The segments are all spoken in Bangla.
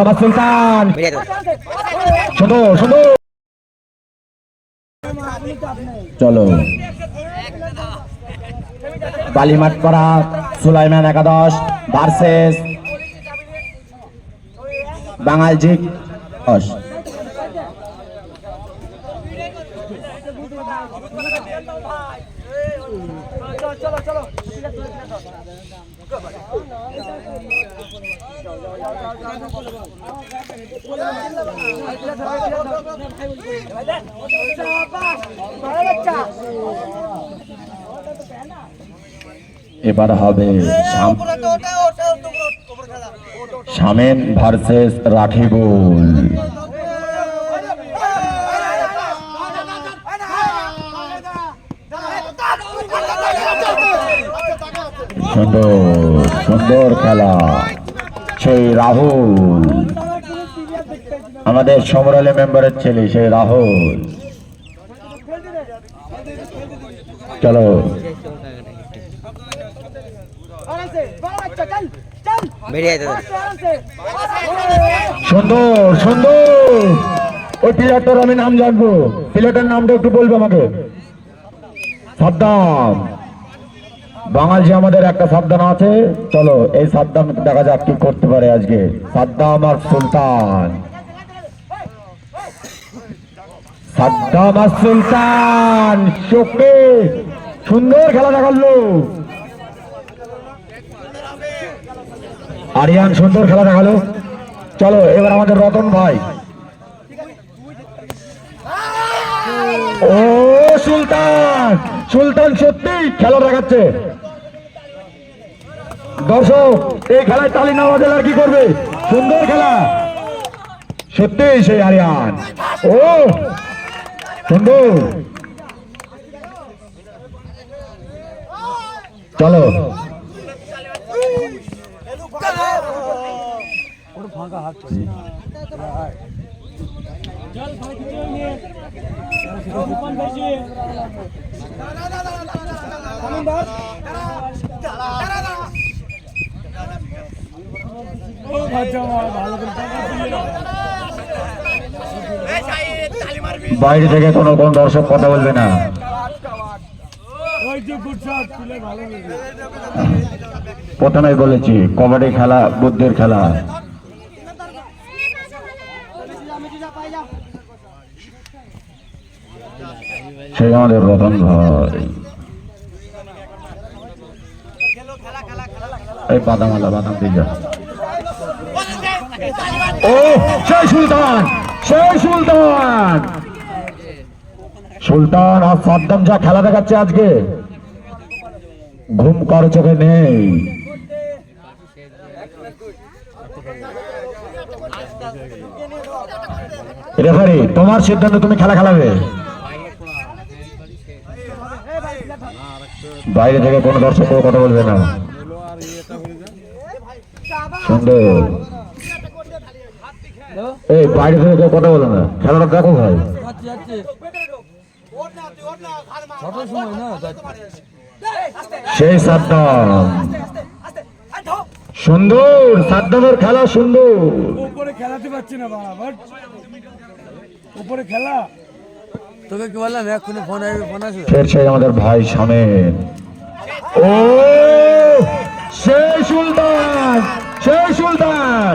বাবা সুলতান। সুন্দর সুন্দর চলো। বালিমাঠ করা সুলাইমান একাদশ ভার্সেস বাঙালজি এবার হবে শামেন ভার্সেস রাখিবুল সুন্দর সুন্দর খেলা। সেই রাহুল। আমাদের সমরালী মেম্বারের ছেলে, সেই রাহুল। চলো। সুন্দর সুন্দর। ওই প্লেয়ারটার আমি নাম জানব। প্লেয়ারটার নামটা একটু বলবে আমাকে। সাদ্দাম বাঙাল আমাদের একটা সাবধান আছে। চলো, এই সাদ্দাম দেখা যাক কি করতে পারে আজকে। সাদ্দাম আর সুলতান। সাদ্দাম আর সুলতান, চোখে সুন্দর খেলা দেখাল আরিয়ান সুন্দর খেলা দেখাল। চলো, এবার আমাদের রতন ভাই। ও সুলতান সুলতান সত্যি খেলা দেখাচ্ছে। দর্শক এই খেলায় তালি না বাজালে আর কি করবে সুন্দর খেলা সত্যি সেই আরিয়ান ও সুন্দর চলো বাইরে থেকে কোনো কোন দর্শক কথা বলবে না। প্রথমে বলেছি কবাডি খেলা বুদ্ধের খেলা। সেই আমাদের রতন ভাই। এই বাদামালা বাদাম দিয়ে যা। ও সেই সুলতান সেই সুলতান। সুলতান আর সাদ্দাম যা খেলা দেখাচ্ছে আজকে, ঘুম কারও চোখে নেই। রেফারি, তোমার সিদ্ধান্ত, তুমি খেলা খেলাবে? বাইরে থেকে কোনো দর্শক কথা বলবে না। সুন্দর। এই বাইরে থেকে কেউ কথা বলে না। খেলাটা দেখো ভাই। সেই সাদ্দাম। সুন্দর সাদ্দামের খেলা সুন্দর। উপরে খেলাতে পারছি না বাট উপরে খেলা। তোকে কি বললাম? এক্ষুনি ফোন আসবে ফোন আসবে? ফের সেই আমাদের ভাই সামেন। ও সেই সুলতান সেই সুলতান।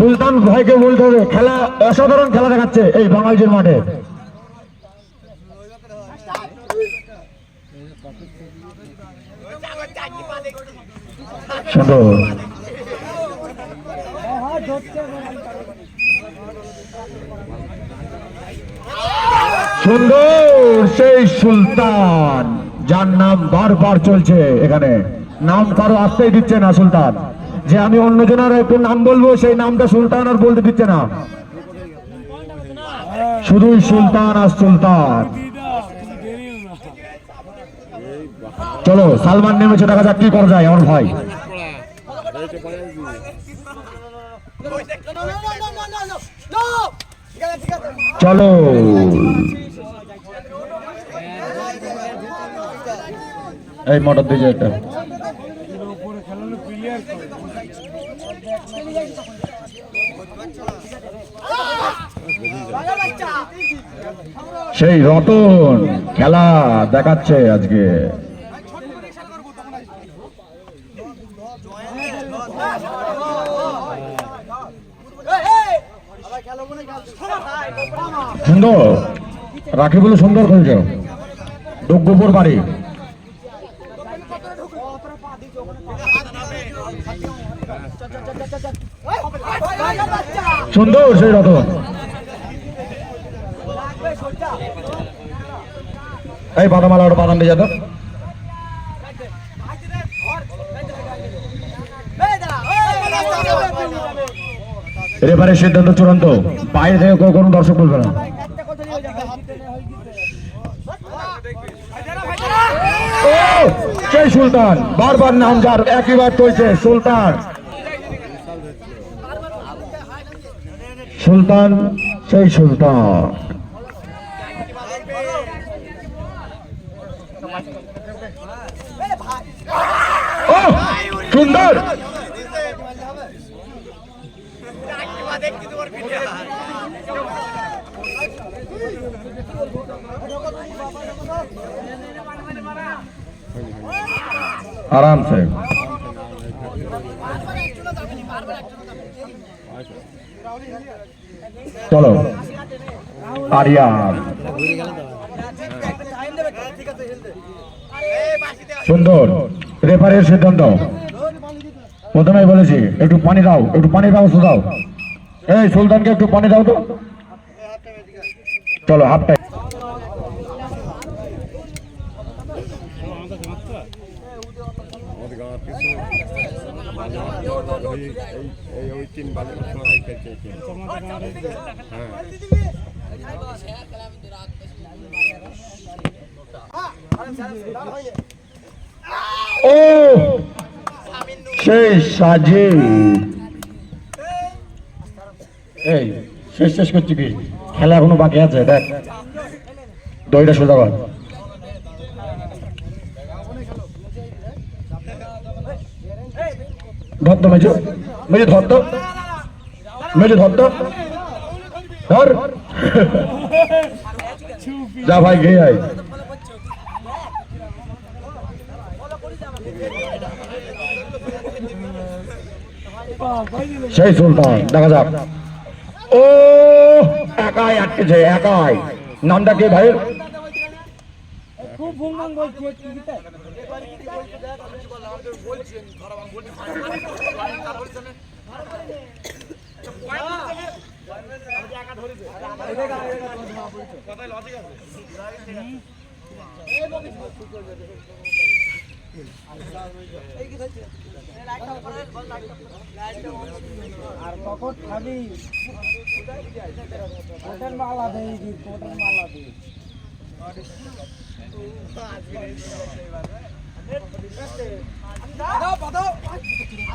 সুলতান ভাইকে বলতে হবে খেলা, অসাধারণ খেলা দেখাচ্ছে এই বাঙালির মাঠে। সুন্দর সুন্দর সেই সুলতান, যার নাম বারবার চলছে এখানে। নাম কারও আসতেই দিচ্ছে না সুলতান। যে আমি অন্যজনের একটু নাম বলব, সেই নামটা সুলতান আর বলতে দিচ্ছে না। শুধুই সুলতান আর সুলতান। চলো, সালমান নেমেছে, দেখা যাক কি করা যায়, আমার ভাই। চলো। এই মোটর দিয়ে একটা এর উপরে খেলানো প্লেয়ার করে সেই রতন খেলা দেখাচ্ছে আজকে। সুন্দর। রাখিগুলো সুন্দর করেছে। দুগ্গপুর বাড়ি। সুন্দর সেই রতন এই বাদামালা ওটা বাদাম দিয়ে যেত রেফারের সিদ্ধান্ত চূড়ান্ত। বাইরে থেকে কোনো দর্শক বলবে না। সেই সুলতান। বারবার নাম যার, একইবার চলছে সুলতান। সুলতান সেই সুলতান। সুন্দর। আরামসে চলো। সুন্দর। রেফারের সিদ্ধান্ত। প্রথমে বলেছি, একটু পানি দাও, একটু পানি দাও দাও। এই, সুলতানকে একটু পানি দাও তো। চলো, হাফ টাইম ও এই শেষ শেষ করছি কি? খেলা এখনও বাকি আছে? দেখ। দইটা সোজা ধর তো মেজো মেজো ধর তো মেজো ধর। যা ভাই, গিয়ে আয়। সেই সুলতান, দেখা যাক। ও, একাই আটকেছে, একাই। নামটা কে ভাই? খুব ভুঙ্গাং বলছি একটু দিতে আর কখন খাবি কোটের মালা দেই কোটের মালা দেই।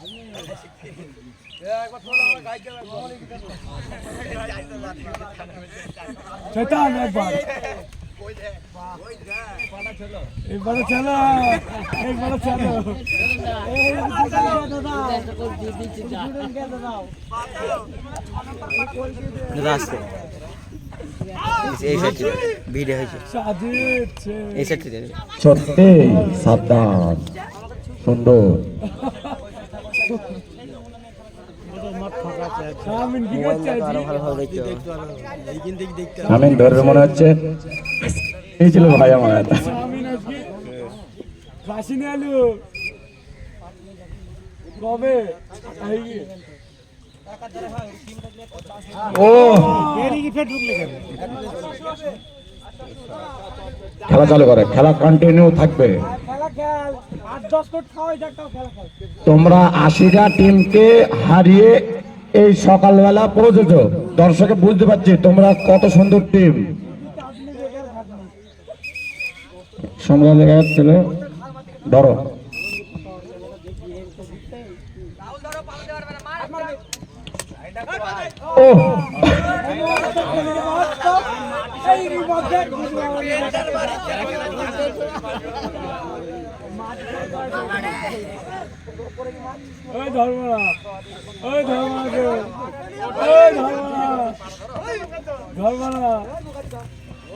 পাতা হ্যাট। এ, লিখব না। শয়তান একবার একবার চলো একবার চলো থেকে সত্যি সাবধান। সুন্দর। দেখতে ধরবে মনে হচ্ছে এই ছিল ভাই আমার আলু কবে? ও। খেলা চালু করে। খেলা কন্টিনিউ থাকবে। তোমরা আশিটা টিমকে হারিয়ে এই সকালবেলা পৌঁছেছ। দর্শকে বুঝতে পারছি তোমরা কত সুন্দর টিম সম্রাট যাচ্ছিল ধরো। ও ওই ধর্মরা ওই ধর্মরা ওই ধর্মরা ধর্মরা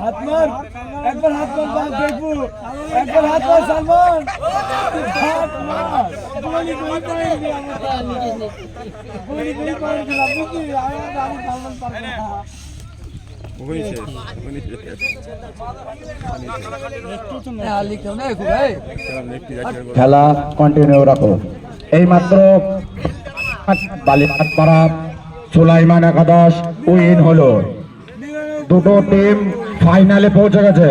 হাত সালমান আমি সালমান পারব না খেলা কন্টিনিউ রাখো। এই মাত্র বালিপাড়া সুলাইমান একাদশ উইন হলো। দুটো টিম ফাইনালে পৌঁছে গেছে।